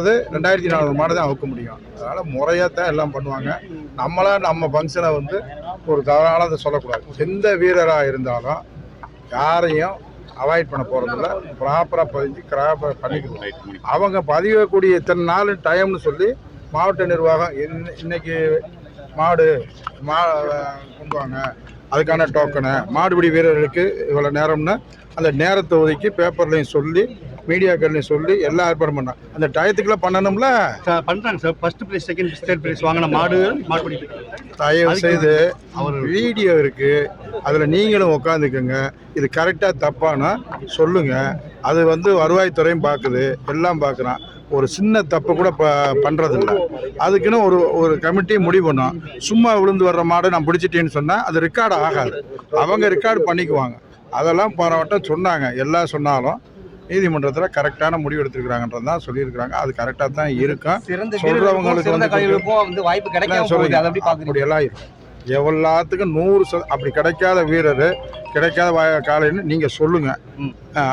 அது ரெண்டாயிரத்தி நானூறு மாடு தான் அவுக்க முடியும். அதனால் முறையாக தான் எல்லாம் பண்ணுவாங்க. நம்மளா நம்ம ஃபங்க்ஷனை வந்து ஒரு தவறானதை சொல்லக்கூடாது. எந்த வீரராக இருந்தாலும் யாரையும் அவாய்ட் பண்ண போகிறதில்ல ப்ராப்பராக பதிஞ்சு ப்ராப்பராக பண்ணிக்கணும். அவங்க பதியக்கூடிய இத்தனை நாள் டைம்னு சொல்லி மாவட்ட நிர்வாகம் இன்ன- இன்னைக்கு மாடு மா கொண்டு வாங்க. அதுக்கான டோக்கனு மாடுபிடி வீரர்களுக்கு இவ்வளோ நேரம்னு அந்த நேரத்தை ஒதுக்கி பேப்பர்லையும் சொல்லி மீடியாக்கள்லையும் சொல்லி எல்லாம் ஏற்பாடு பண்ணாங்க அந்த டயத்துக்குள்ள பண்ணணும்ல? சார் பண்றாங்க sir first prize second third prize வாங்கின மாடு மாடுபிடி. தயவு செய்து அவர் வீடியோ இருக்கு. அதில் நீங்களும் உட்காந்துக்குங்க இது கரெக்டாக தப்பானா சொல்லுங்க. அது வந்து வருவாய்த்துறையும் பார்க்குது. எல்லாம் பார்க்குறான். ஒரு சின்ன தப்பு கூட ப பண்ணுறதில்ல அதுக்குன்னு ஒரு ஒரு கமிட்டி முடிவு பண்ணும். சும்மா விழுந்து வர்ற மாடு நான் பிடிச்சிட்டேன்னு சொன்னால் அது ரெக்கார்டு ஆகாது. அவங்க ரெக்கார்டு பண்ணிக்குவாங்க. அதெல்லாம் போன வட்டம் சொன்னாங்க. எல்லாம் சொன்னாலும் நீதிமன்றத்தில் கரெக்டான முடிவு எடுத்துருக்காங்கன்றது தான் சொல்லியிருக்கிறாங்க. அது கரெக்டாக தான் இருக்கும். சிறந்த வந்து வாய்ப்பு கிடைக்காம அப்படியெல்லாம் இருக்கும் எல்லாத்துக்கும் நூறு சத அப்படி கிடைக்காத வீரர் கிடைக்காத வா- காலைன்னு நீங்கள் சொல்லுங்கள்.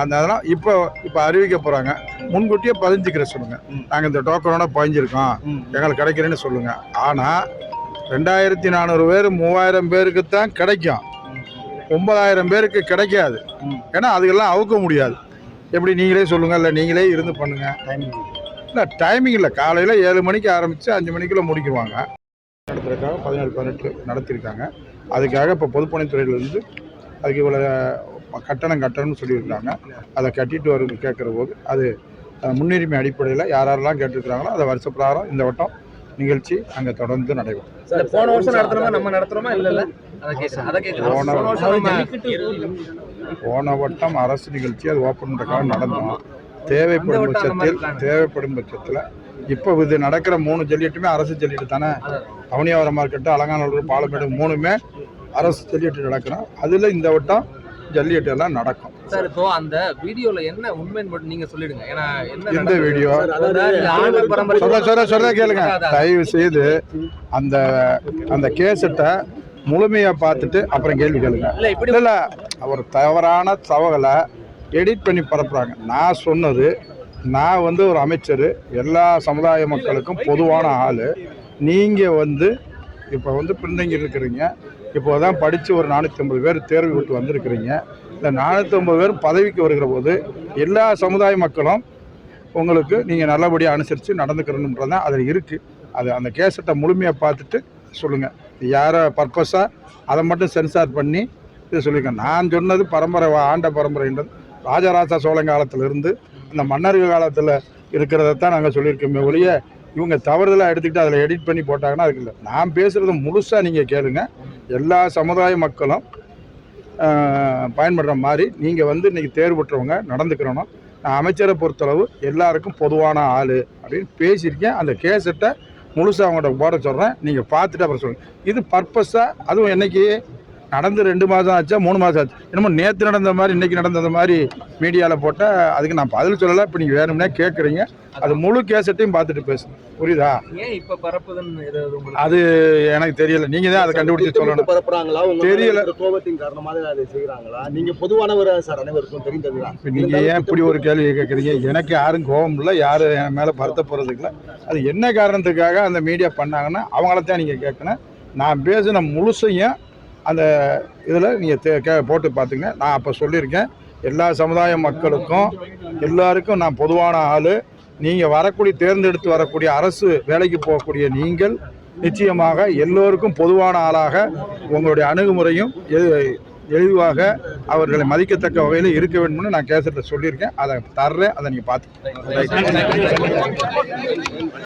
அந்த அதெல்லாம் இப்போ இப்போ அறிவிக்க போகிறாங்க முன்கூட்டியே பதிஞ்சுக்கிற சொல்லுங்கள். நாங்கள் இந்த டோக்கனோட பதிஞ்சிருக்கோம். எங்களுக்கு கிடைக்கிறேன்னு சொல்லுங்கள் ஆனால் ரெண்டாயிரத்தி நானூறு பேர் மூவாயிரம் பேருக்கு தான் கிடைக்கும் ஒன்பதாயிரம் பேருக்கு கிடைக்காது. ஏன்னா அதுக்கெல்லாம் அவுக்க முடியாது. எப்படி நீங்களே சொல்லுங்கள் இல்லை நீங்களே இருந்து பண்ணுங்கள் இல்லை டைமிங் இல்லை. காலையில் ஏழு மணிக்கு ஆரம்பித்து அஞ்சு மணிக்குள்ள முடிக்குவாங்க நடத்துறதுக்காக பதினேழு பதினெட்டு நடத்தியிருக்காங்க அதுக்காக இப்போ பொதுப்பணித்துறையிலேருந்து அதுக்கு இவ்வளோ கட்டணம் கட்டணம்னு சொல்லியிருக்காங்க. அதை கட்டிட்டு வரும் கேட்குற போது அது முன்னுரிமை அடிப்படையில் யார் யாரெல்லாம் கேட்டிருக்கிறாங்களோ அதை வருஷ பிரகாரம் இந்த வட்டம் நிகழ்ச்சி அங்கே தொடர்ந்து நடைபெறும். போன வருஷம் நடத்துறோமா? நம்ம நடத்துறோமா? இல்ல போன வருஷம் வட்டம் அரசு நிகழ்ச்சி அது ஓப்பன் நடந்தோம். தேவைப்படும் பட்சத்தில் தேவைப்படும் பட்சத்தில் இப்போ இது நடக்கிற மூணு ஜல்லிக்கட்டுமே அரசு ஜல்லிக்கட்டு தானே? அவனியாவரம் மார்க்கெட்டு அலங்காநல்லூர் பாலமேடு மூணுமே அரசு ஜல்லிக்கட்டு நடக்கணும் அதில் இந்த வட்டம் ஜல்லிக்கட்டு எல்லாம் நடக்கும். சார் இப்போ அந்த வீடியோல என்ன உண்மைன்னு மட்டும் நீங்க சொல்லிடுங்க. ஏன்னா என்ன எந்த? வீடியோ சொல்ல சொல்ல சொல்ல கேளுங்க. தயவு செய்து அந்த அந்த கேசட்டை முழுமையாக பார்த்துட்டு அப்புறம் கேள்வி கேளுங்க. இல்ல இப்படி இல்ல இல்ல. அவர் தவறான தகவலை எடிட் பண்ணி பரப்புறாங்க. நான் சொன்னது நான் வந்து ஒரு அமைச்சர். எல்லா சமுதாய மக்களுக்கும் பொதுவான ஆள். நீங்கள் வந்து இப்போ வந்து பின்தங்கி இருக்கிறீங்க. இப்போ தான் படித்து ஒரு நானூற்றி ஐம்பது பேர் தேர்வு விட்டு வந்திருக்கிறீங்க. இந்த நானூற்றி ஐம்பது பேர் பதவிக்கு வருகிற போது எல்லா சமுதாய மக்களும் உங்களுக்கு நீங்கள் நல்லபடியாக அனுசரித்து நடந்துக்கிறணுன்றது தான் அதில் இருக்குது அது அந்த கேசட்டை முழுமையாக பார்த்துட்டு சொல்லுங்கள் யாரை பர்பஸாக அதை மட்டும் சென்சார் பண்ணி இது சொல்லியிருக்கேன் நான் சொன்னது பரம்பரை ஆண்ட பரம்பரைன்றது. ராஜராஜ சோழன் காலத்திலிருந்து இந்த மன்னர்கள் காலத்தில் இருக்கிறத தான் நாங்கள் சொல்லியிருக்கோமே ஒழிய இவங்க தவறுதலாக எடுத்துக்கிட்டு அதில் எடிட் பண்ணி போட்டாங்கன்னா அதுக்கு இல்லை. நான் பேசுகிறது முழுசாக நீங்கள் கேளுங்க. எல்லா சமுதாய மக்களும் பயன்படுற மாதிரி நீங்கள் வந்து இன்றைக்கி தேர்வு பெற்றவங்க நடந்துக்கிறணும் நான் அமைச்சரை பொறுத்தளவு எல்லாருக்கும் பொதுவான ஆள் அப்படின்னு பேசியிருக்கேன். அந்த கேசட்டை முழுசாக அவங்கள்ட்ட போட சொல்கிறேன் நீங்கள் பார்த்துட்டு அப்புறம் சொல்லுங்கள் இது பர்பஸாக அதுவும் என்னைக்கு நடந்து ரெண்டு மாதம் ஆச்சா மூணு மாதம் ஆச்சு. என்னமோ நேற்று நடந்த மாதிரி இன்னைக்கு நடந்த மாதிரி மீடியாவில் போட்டால் அதுக்கு நான் பதில் சொல்லலை. இப்போ நீங்கள் வேணும்னே கேட்குறீங்க அது முழு கேசட்டையும் பார்த்துட்டு பேசுங்க. புரியுதா? ஏன் இப்ப பரப்புதுன்னு அது எனக்கு தெரியல. நீங்கள் தான் அதை கண்டுபிடிச்சு சொல்லணும். பரப்புறாங்களா? தெரியல. கோபத்தின் காரணமாக அதை செய்யறாங்களா நீங்க பொதுவானவர் சார் அனைவருக்கும் தெரிந்ததுதான். இப்போ நீங்கள் ஏன் இப்படி ஒரு கேள்வி கேட்குறீங்க எனக்கு யாரும் கோபம் இல்லை. யாரும் என் மேலே வருத்த போகிறதுக்கு இல்லை. அது என்ன காரணத்துக்காக அந்த மீடியா பண்ணாங்கன்னா அவங்கள தான் நீங்கள் கேட்கணும் நான் பேசின முழுசையும் அந்த இதில் நீங்கள் தே கே போட்டு பார்த்துங்க நான் அப்போ சொல்லியிருக்கேன் எல்லா சமுதாய மக்களுக்கும் எல்லாருக்கும் நான் பொதுவான ஆள். நீங்கள் வரக்கூடிய தேர்ந்தெடுத்து வரக்கூடிய அரசு வேலைக்கு போகக்கூடிய நீங்கள் நிச்சயமாக எல்லோருக்கும் பொதுவான ஆளாக உங்களுடைய அணுகுமுறையும் எளிவாக அவர்களை மதிக்கத்தக்க வகையில் இருக்க வேண்டும்னு நான் கேசட்டில் சொல்லியிருக்கேன். அதை தர்றேன் அதை நீங்கள் பார்த்து